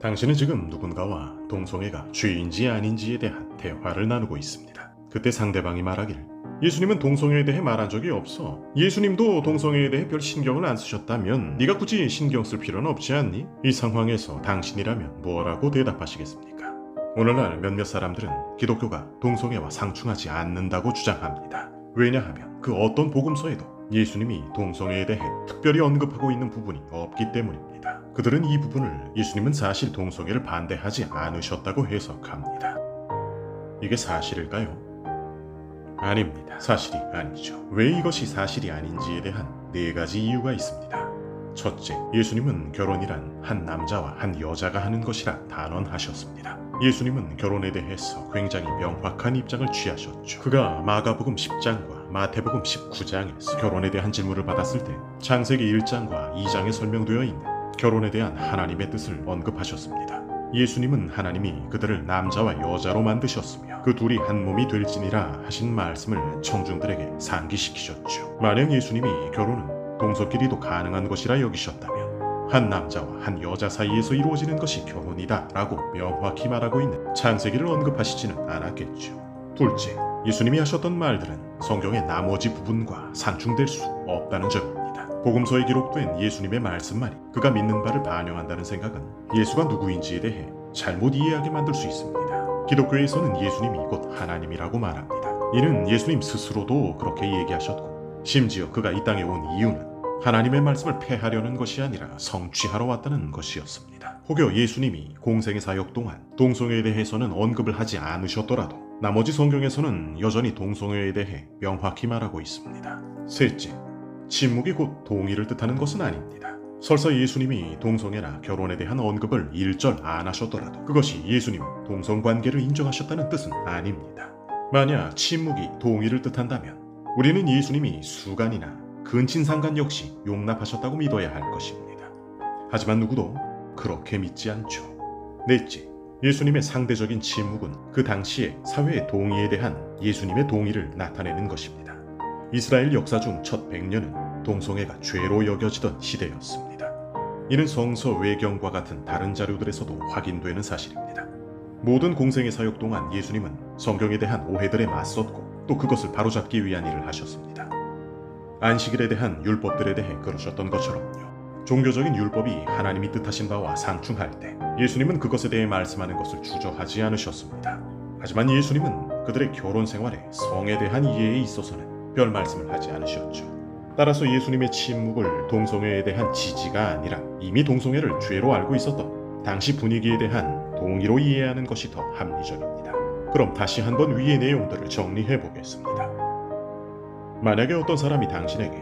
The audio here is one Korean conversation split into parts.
당신은 지금 누군가와 동성애가 죄인지 아닌지에 대한 대화를 나누고 있습니다. 그때 상대방이 말하기를 예수님은 동성애에 대해 말한 적이 없어. 예수님도 동성애에 대해 별 신경을 안 쓰셨다면 네가 굳이 신경 쓸 필요는 없지 않니? 이 상황에서 당신이라면 뭐라고 대답하시겠습니까? 오늘날 몇몇 사람들은 기독교가 동성애와 상충하지 않는다고 주장합니다. 왜냐하면 그 어떤 복음서에도 예수님이 동성애에 대해 특별히 언급하고 있는 부분이 없기 때문입니다. 그들은 이 부분을 예수님은 사실 동성애를 반대하지 않으셨다고 해석합니다. 이게 사실일까요? 아닙니다. 사실이 아니죠. 왜 이것이 사실이 아닌지에 대한 네 가지 이유가 있습니다. 첫째, 예수님은 결혼이란 한 남자와 한 여자가 하는 것이라 단언하셨습니다. 예수님은 결혼에 대해서 굉장히 명확한 입장을 취하셨죠. 그가 마가복음 10장과 마태복음 19장에서 결혼에 대한 질문을 받았을 때 창세기 1장과 2장에 설명되어 있는 결혼에 대한 하나님의 뜻을 언급하셨습니다. 예수님은 하나님이 그들을 남자와 여자로 만드셨으며 그 둘이 한 몸이 될지니라 하신 말씀을 청중들에게 상기시키셨죠. 만약 예수님이 결혼은 동서끼리도 가능한 것이라 여기셨다면 한 남자와 한 여자 사이에서 이루어지는 것이 결혼이다 라고 명확히 말하고 있는 창세기를 언급하시지는 않았겠죠. 둘째, 예수님이 하셨던 말들은 성경의 나머지 부분과 상충될 수 없다는 점입니다. 복음서에 기록된 예수님의 말씀만이 그가 믿는 바를 반영한다는 생각은 예수가 누구인지에 대해 잘못 이해하게 만들 수 있습니다. 기독교에서는 예수님이 곧 하나님이라고 말합니다. 이는 예수님 스스로도 그렇게 얘기하셨고 심지어 그가 이 땅에 온 이유는 하나님의 말씀을 폐하려는 것이 아니라 성취하러 왔다는 것이었습니다. 혹여 예수님이 공생의 사역 동안 동성애에 대해서는 언급을 하지 않으셨더라도 나머지 성경에서는 여전히 동성애에 대해 명확히 말하고 있습니다. 셋째, 침묵이 곧 동의를 뜻하는 것은 아닙니다. 설사 예수님이 동성애나 결혼에 대한 언급을 일절 안 하셨더라도 그것이 예수님 동성관계를 인정하셨다는 뜻은 아닙니다. 만약 침묵이 동의를 뜻한다면 우리는 예수님이 수간이나 근친상간 역시 용납하셨다고 믿어야 할 것입니다. 하지만 누구도 그렇게 믿지 않죠. 넷째, 예수님의 상대적인 침묵은 그 당시의 사회의 동의에 대한 예수님의 동의를 나타내는 것입니다. 이스라엘 역사 중 첫 100년은 동성애가 죄로 여겨지던 시대였습니다. 이는 성서 외경과 같은 다른 자료들에서도 확인되는 사실입니다. 모든 공생의 사역 동안 예수님은 성경에 대한 오해들에 맞섰고 또 그것을 바로잡기 위한 일을 하셨습니다. 안식일에 대한 율법들에 대해 그러셨던 것처럼요. 종교적인 율법이 하나님이 뜻하신 바와 상충할 때 예수님은 그것에 대해 말씀하는 것을 주저하지 않으셨습니다. 하지만 예수님은 그들의 결혼 생활에 성에 대한 이해에 있어서는 별 말씀을 하지 않으셨죠. 따라서 예수님의 침묵을 동성애에 대한 지지가 아니라 이미 동성애를 죄로 알고 있었던 당시 분위기에 대한 동의로 이해하는 것이 더 합리적입니다. 그럼 다시 한번 위의 내용들을 정리해 보겠습니다. 만약에 어떤 사람이 당신에게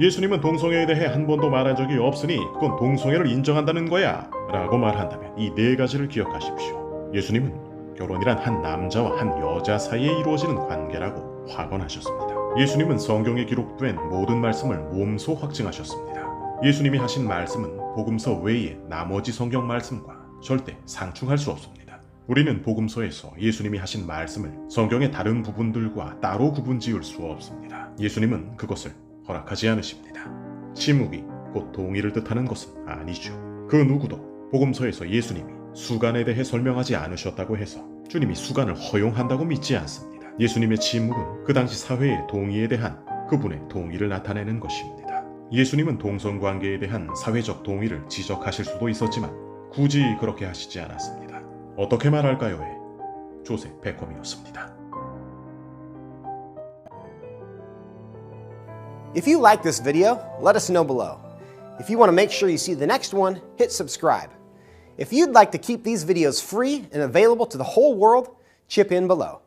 예수님은 동성애에 대해 한 번도 말한 적이 없으니 그건 동성애를 인정한다는 거야 라고 말한다면 이 네 가지를 기억하십시오. 예수님은 결혼이란 한 남자와 한 여자 사이에 이루어지는 관계라고 확언하셨습니다. 예수님은 성경에 기록된 모든 말씀을 몸소 확증하셨습니다. 예수님이 하신 말씀은 복음서 외의 나머지 성경 말씀과 절대 상충할 수 없습니다. 우리는 복음서에서 예수님이 하신 말씀을 성경의 다른 부분들과 따로 구분 지을 수 없습니다. 예수님은 그것을 허락하지 않으십니다. 침묵이 곧 동의를 뜻하는 것은 아니죠. 그 누구도 복음서에서 예수님이 수간에 대해 설명하지 않으셨다고 해서 주님이 수간을 허용한다고 믿지 않습니다. 예수님의 침묵은 그 당시 사회의 동의에 대한 그분의 동의를 나타내는 것입니다. 예수님은 동성관계에 대한 사회적 동의를 지적하실 수도 있었지만 굳이 그렇게 하시지 않았습니다. 어떻게 말할까요의 조셉 베컴이었습니다. If you like this video, let us know below. If you want to make sure you see the next one, hit subscribe. If you'd like to keep these videos free and available to the whole world, chip in below.